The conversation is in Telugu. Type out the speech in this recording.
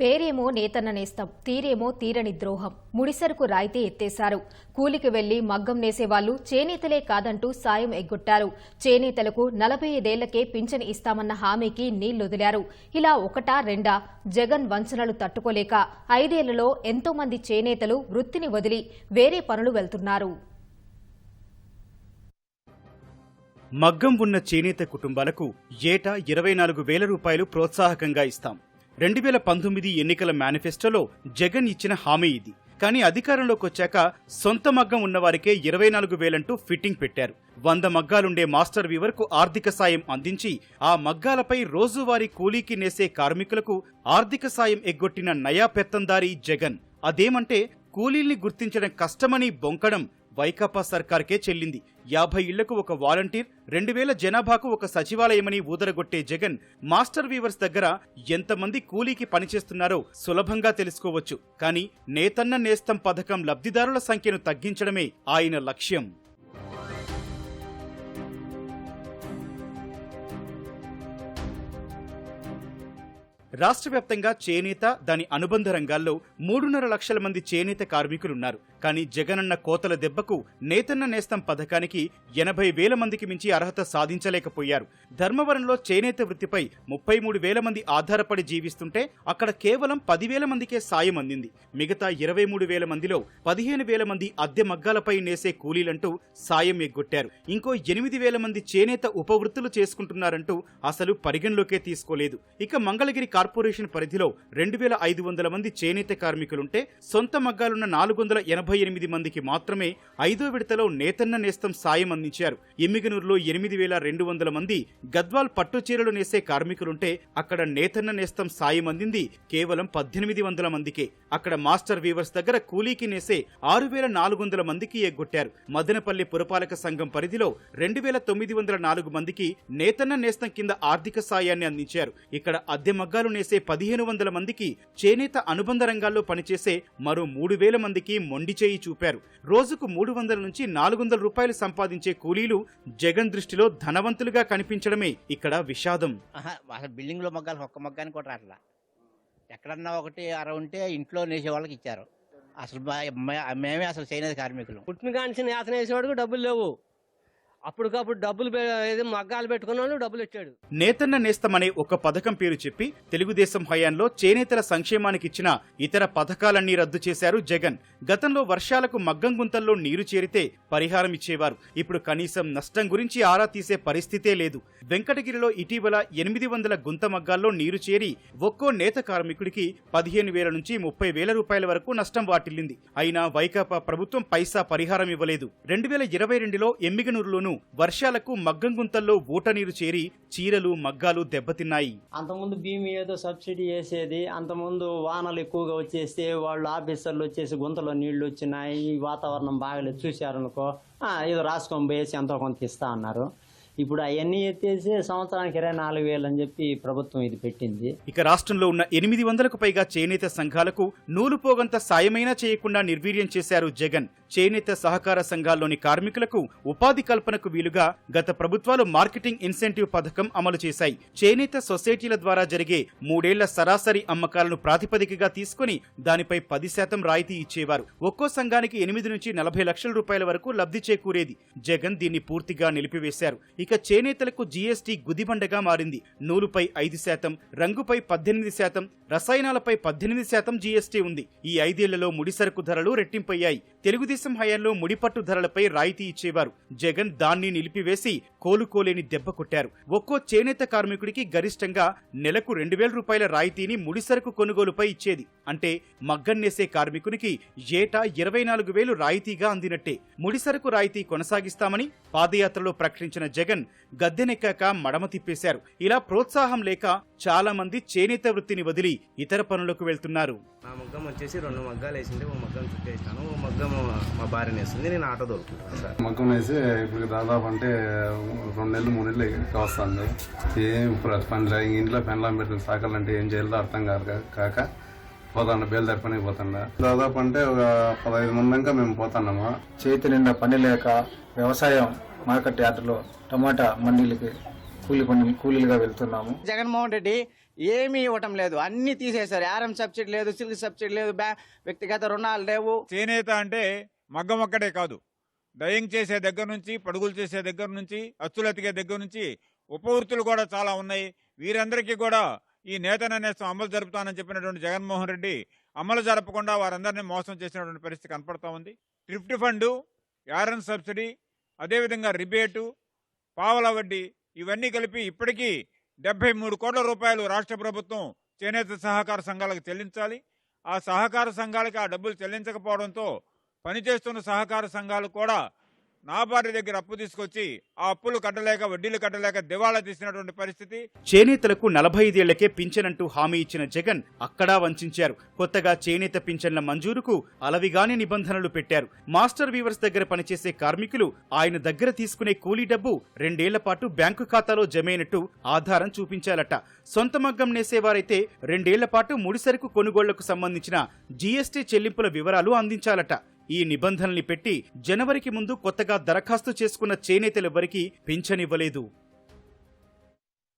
పేరేమో నేతన్న నేస్తం తీరేమో తీరని ద్రోహం. ముడిసరుకు రాయితీ ఎత్తేశారు. కూలికి వెళ్ళి మగ్గం నేసేవాళ్ళు చేనేతలే కాదంటూ సాయం ఎగ్గొట్టారు. చేనేతలకు నలభై ఐదేళ్ళకే పింఛన్ ఇస్తామన్న హామీకి నీళ్ళొదిలారు. ఇలా ఒకటా రెండా జగన్ వంచనలు తట్టుకోలేక ఐదేళ్ళలో ఎంతో మంది చేనేతలు వృత్తిని వదిలి వేరే పనులు వెళ్తున్నారు. మగ్గం ఉన్న చేనేత కుటుంబాలకు ఏటా ఇరవై నాలుగు వేల రూపాయలు ప్రోత్సాహకంగా ఇస్తాం. రెండు వేల పంతొమ్మిది ఎన్నికల మేనిఫెస్టోలో జగన్ ఇచ్చిన హామీ ఇది. కానీ అధికారంలోకి వచ్చాక సొంత మగ్గం ఉన్నవారికే ఇరవై నాలుగు వేలంటూ ఫిట్టింగ్ పెట్టారు. వంద మగ్గాలుండే మాస్టర్ వీవర్కు ఆర్థిక సాయం అందించి ఆ మగ్గాలపై రోజువారీ కూలీకి నేసే కార్మికులకు ఆర్థిక సాయం ఎగ్గొట్టిన నయా పెత్తందారి జగన్. అదేమంటే కూలీల్ని గుర్తించడం కష్టమని బొంకడం వైకాపా సర్కార్కే చెల్లింది. యాభై ఇళ్ళకు ఒక వాలంటీర్ రెండు వేల జనాభాకు ఒక సచివాలయమని ఊదరగొట్టే జగన్ మాస్టర్ వీవర్స్ దగ్గర ఎంతమంది కూలీకి పనిచేస్తున్నారో సులభంగా తెలుసుకోవచ్చు. కానీ నేతన్న నేస్తం పథకం లబ్ధిదారుల సంఖ్యను తగ్గించడమే ఆయన లక్ష్యం. రాష్ట్ర వ్యాప్తంగా చేనేత దాని అనుబంధ రంగాల్లో మూడున్నర లక్షల మంది చేనేత కార్మికులున్నారు. కానీ జగనన్న కోతల దెబ్బకు నేతన్న నేస్తం పథకానికి ఎనభై వేల మందికి మించి అర్హత సాధించలేకపోయారు. ధర్మవరంలో చేనేత వృత్తిపై ముప్పై మూడు వేల మంది ఆధారపడి జీవిస్తుంటే అక్కడ కేవలం పదివేల మందికే సాయం అందింది. మిగతా ఇరవై మూడు వేల మందిలో పదిహేను వేల మంది అద్దె మగ్గాలపై నేసే కూలీలంటూ సాయం ఎగ్గొట్టారు. ఇంకో ఎనిమిది వేల మంది చేనేత ఉపవృత్తులు చేసుకుంటున్నారంటూ అసలు పరిగణలోకే తీసుకోలేదు. ఇక మంగళగిరి కార్పొరేషన్ పరిధిలో రెండు వేల ఐదు వందల మంది చేనేత కార్మికులుంటే సొంత మగ్గాలున్న నాలుగు వందల ఎనభై ఎనిమిది మందికి మాత్రమే ఐదో విడతలో నేతన్న నేస్తం సాయం అందించారు. ఎమ్మిగనూరులో ఎనిమిది వేల రెండు వందల మంది గద్వాల్ పట్టు చీరలు నేసే కార్మికులుంటే అక్కడ నేతన్న నేస్తం సాయం అందింది కేవలం పద్దెనిమిది వందల మందికే. అక్కడ మాస్టర్ వీవర్స్ దగ్గర కూలీకి నేసే ఆరు వేల నాలుగు వందల మందికి ఎగ్గొట్టారు. మదనపల్లి పురపాలక సంఘం పరిధిలో రెండు వేల తొమ్మిది వందల నాలుగు మందికి నేతన్న నేస్తం కింద ఆర్థిక సాయాన్ని అందించారు. ఇక్కడ అద్దె మగ్గాలు నేసే పదిహేను వందల మందికి చేనేత అనుబంధ రంగాల్లో పనిచేసే మరో మూడు వేల మందికి మొండి చేయి చూపారు. రోజుకు మూడు వందల నుంచి నాలుగు వందల రూపాయలు సంపాదించే కూలీలు జగన్ దృష్టిలో ధనవంతులుగా కనిపించడమే ఇక్కడ విషాదం. ఆహా, అసలు బిల్డింగ్లో మగ్గాలు ఒక్క మగ్గానికి కూడా రాట్లా. ఎక్కడన్నా ఒకటి అర ఉంటే ఇంట్లో నేసే వాళ్ళకి ఇచ్చారు. అసలు మేమే అసలు చేయలేదు కార్మికులు. పుట్టిన నేత వేసేవాడికి డబ్బులు లేవు. అప్పటికప్పుడు డబ్బులు ఏదో మగ్గాలు పెట్టుకున్నాను డబ్బులు ఇచ్చాడు. నేతన్న నేస్తం అనే ఒక పథకం పేరు చెప్పి తెలుగుదేశం హయాంలో చేనేతల సంక్షేమానికి ఇచ్చిన ఇతర పథకాలన్నీ రద్దు చేశారు జగన్. గతంలో వర్షాలకు మగ్గం గుంతల్లో నీరు చేరితే పరిహారం ఇచ్చేవారు. ఇప్పుడు కనీసం నష్టం గురించి ఆరా తీసే పరిస్థితే లేదు. వెంకటగిరిలో ఇటీవల ఎనిమిది వందల గుంత మగ్గాల్లో నీరు చేరి ఒక్కో నేత కార్మికుడికి పదిహేను వేల నుంచి ముప్పై వేల రూపాయల వరకు నష్టం వాటిల్లింది. అయినా వైకాపా ప్రభుత్వం పైసా పరిహారం ఇవ్వలేదు. రెండు వేల ఇరవై రెండులో ఎమ్మిగనూరులోనూ వర్షాలకు మగ్గం గుంతల్లో ఊట నీరు చేరి చీరలు మగ్గాలు దెబ్బతిన్నాయి. అంతకుముందు భీమి ఏదో సబ్సిడీ వేసేది అంతకుముందు వానలు ఎక్కువగా వచ్చేస్తే వాళ్ళు ఆఫీసర్లు వచ్చేసి గుంతలో నీళ్ళు వచ్చినాయి వాతావరణం బాగలేదు. చూశారనుకో "ఆ, ఏదో రాసుకొని పోయేసి ఎంతో కొంత ఇస్తా అన్నారు. ఇప్పుడు అవన్నీ ఎత్తేసి సంవత్సరానికి ఇరవై నాలుగు వేలు అని చెప్పి ప్రభుత్వం ఇది పెట్టింది. ఇక రాష్ట్రంలో ఉన్న ఎనిమిది వందలకు పైగా చేనేత సంఘాలకు నూలు పోగంత సాయమైనా చేయకుండా నిర్వీర్యం చేశారు జగన్. చేనేత సహకార సంఘాల్లోని కార్మికులకు ఉపాధి కల్పనకు వీలుగా గత ప్రభుత్వాలు మార్కెటింగ్ ఇన్సెంటివ్ పథకం అమలు చేశాయి. చేనేత సొసైటీల ద్వారా జరిగే మూడేళ్ళ సరాసరి అమ్మకాలను ప్రాతిపదికగా తీసుకుని దానిపై పది శాతం రాయితీ ఇచ్చేవారు. ఒక్కో సంఘానికి ఎనిమిది నుంచి నలభై లక్షల రూపాయల వరకు లబ్ధి చేకూరేది. జగన్ దీన్ని పూర్తిగా నిలిపివేశారు. ఇక చేనేతలకు జీఎస్టీ గుదిబండగా మారింది. నూలుపై ఐదు శాతం రంగుపై పద్దెనిమిది శాతం రసాయనాలపై పద్దెనిమిది శాతం జీఎస్టీ ఉంది. ఈ ఐదేళ్ళలో ముడిసరుకు ధరలు రెట్టింపయ్యాయి. తెలుగుదేశం హయాంలో ముడిపట్టు ధరలపై రాయితీ ఇచ్చేవారు. జగన్ దాన్ని నిలిపివేసి కోలుకోలేని దెబ్బ కొట్టారు. ఒక్కో చేనేత కార్మికుడికి గరిష్టంగా నెలకు రెండు వేల రూపాయల రాయితీని ముడిసరకు కొనుగోలుపై ఇచ్చేది. అంటే మగ్గన్నేసే కార్మికునికి ఏటా ఇరవై నాలుగు వేలు రాయితీగా అందినట్టే. ముడిసరకు రాయితీ కొనసాగిస్తామని పాదయాత్రలో ప్రకటించిన జగన్ గద్దెనెక్కాక మడమ తిప్పేశారు. ఇలా ప్రోత్సాహం లేక చాలా మంది చేనేత వృత్తిని వదిలి ఇతర పనులకు వెళ్తున్నారు. మగ్గం వచ్చేసి రెండు మగ్గాలు వేసింటే ఒక మగ్గం చుట్టేసినాను ఒక మగ్గం మా భార్యని వేస్తుంది నేను ఆటో దొరుకుతాను సార్. మగ్గం వేసి ఇప్పుడు దాదాపు అంటే రెండు నెలలు మూడు నెలలు వస్తుంది ఏం పని ఇంట్లో పెన్లాం పెట్టుకుని సాకాలంటే ఏం చేయాలో అర్థం కాదు కాక పోతాండ బయలుదేరి పనికి పోతాండ దాదాపు అంటే ఒక పదహైదు మంది మేము పోతున్నాము చేతి నిండా పని లేక వ్యవసాయం మార్కెట్ యార్డులో టమాటా మండీలకి కూలి పని కూలీలుగా వెళ్తున్నాము. జగన్మోహన్ రెడ్డి ఏమీ ఇవ్వటం లేదు. అన్ని తీసేశారు. ఆర్ఎం సబ్సిడీ లేదు సిల్క్ సబ్సిడీ లేదు వ్యక్తిగత రుణాలు లేవు. చేనేత అంటే మగ్గం ఒక్కడే కాదు. డయింగ్ చేసే దగ్గర నుంచి పడుగులు చేసే దగ్గర నుంచి అచ్చులతికే దగ్గర నుంచి ఉపవృత్తులు కూడా చాలా ఉన్నాయి. వీరందరికీ కూడా ఈ నేతన నేస్తం అమలు జరుపుతానని చెప్పినటువంటి జగన్మోహన్ రెడ్డి అమలు జరపకుండా వారందరినీ మోసం చేసినటువంటి పరిస్థితి కనపడతా ఉంది. ట్రిఫ్ట్ ఫండు యారన్ సబ్సిడీ అదేవిధంగా రిబేటు పావల వడ్డీ ఇవన్నీ కలిపి ఇప్పటికీ డెబ్బై మూడు కోట్ల రూపాయలు రాష్ట్ర ప్రభుత్వం చేనేత సహకార సంఘాలకు చెల్లించాలి. ఆ సహకార సంఘాలకి ఆ డబ్బులు చెల్లించకపోవడంతో పనిచేస్తున్న సహకార సంఘాలు కూడా నాబార్డు దగ్గర అప్పు తీసుకొచ్చి ఆ అప్పులు కట్టలేక వడ్డీలు కట్టలేక దివాళా తీసినటువంటి పరిస్థితి. చేనేతలకు నలభై ఐదేళ్ళకే పింఛనంటూ హామీ ఇచ్చిన జగన్ అక్కడా వంచారు. కొత్తగా చేనేత పింఛన్ల మంజూరుకు అలవిగాని నిబంధనలు పెట్టారు. మాస్టర్ వీవర్స్ దగ్గర పనిచేసే కార్మికులు ఆయన దగ్గర తీసుకునే కూలీ డబ్బు రెండేళ్ళ పాటు బ్యాంకు ఖాతాలో జమైనట్టు ఆధారం చూపించాలట. సొంత మగ్గం నేసేవారైతే రెండేళ్ళ పాటు ముడిసరుకు కొనుగోళ్ళకు సంబంధించిన జీఎస్టీ చెల్లింపుల వివరాలు అందించాలట. ఈ నిబంధనల్ని పెట్టి జనవరికి ముందు కొత్తగా దరఖాస్తు చేసుకున్న చేనేతలెవ్వరికీ పింఛనివ్వలేదు.